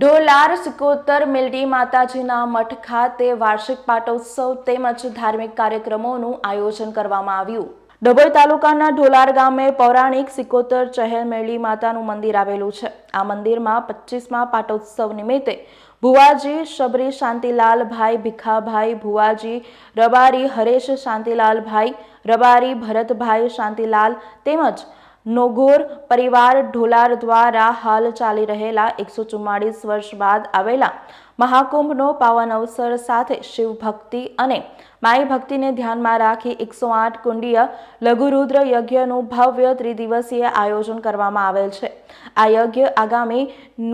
ઢોલાર, સિકોતર, મેલડી માતાજીના મઠ ખાતે વાર્ષિક પાટોત્સવ તેમજ ધાર્મિક કાર્યક્રમોનું આયોજન કરવામાં આવ્યું. ડભોઈ તાલુકાના ઢોલાર ગામે પૌરાણિક સિકોતર, ચહેલ મેળી માતાનું મંદિર આવેલું છે. આ મંદિરમાં પચીસમાં પાટોત્સવ નિમિત્તે ભુવાજી, શબરી શાંતિલાલભાઈ ભીખાભાઈ, ભુવાજી, રબારી, હરેશ શાંતિલાલભાઈ રબારી, ભરતભાઈ શાંતિલાલ તેમજ નોગોર પરિવાર ઢોલાર દ્વારા હાલ ચાલી રહેલા એકસો ચુમ્માળીસ વર્ષ બાદ આવેલા મહાકુંભનો પાવન અવસર સાથે શિવ ભક્તિ અને માઈ ભક્તિને ધ્યાનમાં રાખી એકસો આઠ કુંડીય લઘુરુદ્ર યજ્ઞનું ભવ્ય ત્રિદિવસીય આયોજન કરવામાં આવેલ છે. આ યજ્ઞ આગામી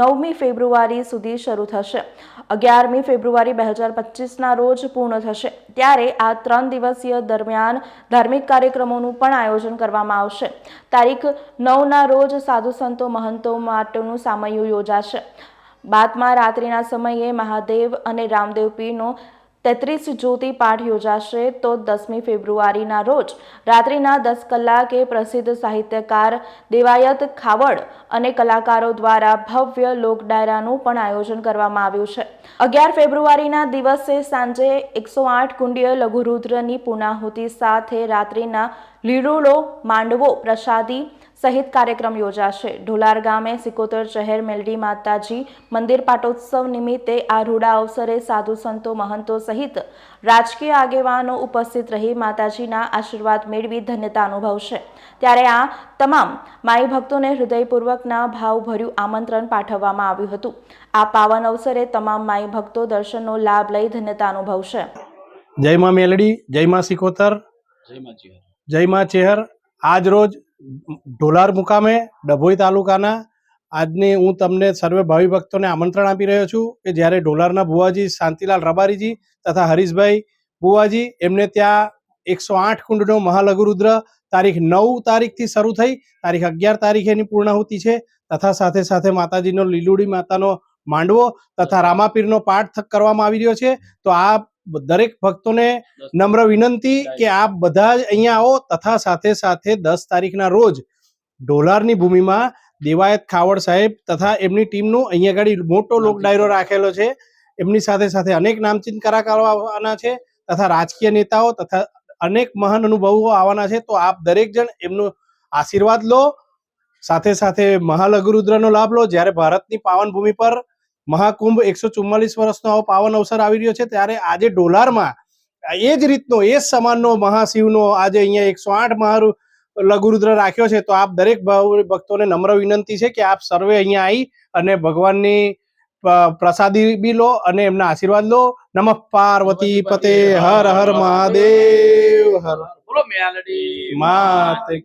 નવમી ફેબ્રુઆરી સુધી શરૂ થશે. અગિયારમી ફેબ્રુઆરી બે હજાર પચીસના રોજ પૂર્ણ થશે. ત્યારે આ ત્રણ દિવસીય દરમિયાન ધાર્મિક કાર્યક્રમોનું પણ આયોજન કરવામાં આવશે. તારીખ નવના રોજ સાધુ સંતો મહંતો માટેનું સામયું યોજાશે. બાદમાં રાત્રિના સમયે મહાદેવ અને રામદેવ પીરનો તેત્રીસ જ્યોતિ પાઠ યોજાશે તો દસમી ફેબ્રુઆરીના રોજ રાત્રિના દસ કલાકે પ્રસિદ્ધ સાહિત્યકાર દેવાયત ખાવડ અને કલાકારો દ્વારા ભવ્ય લોક ડાયરાનું પણ આયોજન કરવામાં આવ્યું છે. અગિયાર ફેબ્રુઆરીના દિવસે સાંજે એકસો આઠ કુંડીય લઘુરુદ્રની પૂર્ણાહુતિ સાથે રાત્રિના લીરુડો માંડવો પ્રસાદી સહિત કાર્યક્રમ યોજાશે. ઢોલાર ગામે સિકોતર શહેર મેલડી માતાજી મંદિર પાટોત્સવ નિમિત્તે આ રૂડા અવસરે સાધુ સંતો મહંતો સહિત રાજકીય આગેવાનો ઉપસ્થિત રહી માતાજીના આશીર્વાદ મેળવી ધન્યતા અનુભવશે. ત્યારે આ તમામ માઈ ભક્તોને હૃદયપૂર્વકના ભાવભર્યું આમંત્રણ પાઠવવામાં આવ્યું હતું. આ પાવન અવસરે તમામ માઈ ભક્તો દર્શનનો લાભ લઈ ધન્યતા અનુભવશે. જય માં મેલડી જય માં સિકોતર જય માં ચેહર. આજ રોજ ઢોલાર મુકામે, ડભોઈ તાલુકાના. આજની હું તમને સર્વે ભાવિ ભક્તોને આમંત્રણ આપી રહ્યો છું કે જ્યારે ઢોલારના બુવાજી શાંતિલાલ રબારીજી તથા હરીશભાઈ બુવાજી એમને ત્યાં એકસો આઠ કુંડનો મહાલઘુરુદ્ર તારીખ નવ તારીખથી શરૂ થઈ, તારીખ અગિયાર તારીખે એની પૂર્ણાહુતિ છે. તથા સાથે સાથે માતાજીનો લીલુડી માતાનો માંડવો તથા રામાપીરનો પાઠ કરવામાં આવી રહ્યો છે. તો આ દરેક ભક્તોને નમ્ર વિનંતી કે આપ બધા જ અહીંયા આવો. તથા સાથે સાથે દસ તારીખના રોજ ઢોલારની ભૂમિમાં દેવાયત ખાવડ સાહેબ તથા એમની ટીમનું અહીંયા આગળ મોટો લોક ડાયરો રાખેલો છે. એમની સાથે સાથે અનેક નામચીન કલાકારો આવવાના છે તથા રાજકીય નેતાઓ તથા અનેક મહાન અનુભવો આવવાના છે. તો આપ દરેક જણ એમનો આશીર્વાદ લો. સાથે સાથે મહાલઘુરુદ્રનો લાભ લો. જ્યારે ભારતની પાવન ભૂમિ પર મહાકુંભ એકસો ચુમ્માલીસ વર્ષનો આવો પાવન અવસર આવી રહ્યો છે. ત્યારે આજે ડોલારમાં એ જ રીતનો એ જ સમાનનો મહાશિવનો આજે અહીંયા એકસો આઠ મહારુ લઘુરુદ્ર રાખ્યો છે. તો આપ દરેક ભક્તોને નમ્ર વિનંતી છે કે આપ સર્વે અહીંયા આવી અને ભગવાનની પ્રસાદી બી લો અને એમના આશીર્વાદ લો. નમઃ પાર્વતી પતે હર હર મહાદેવ. હર બોલો મેલડી. માત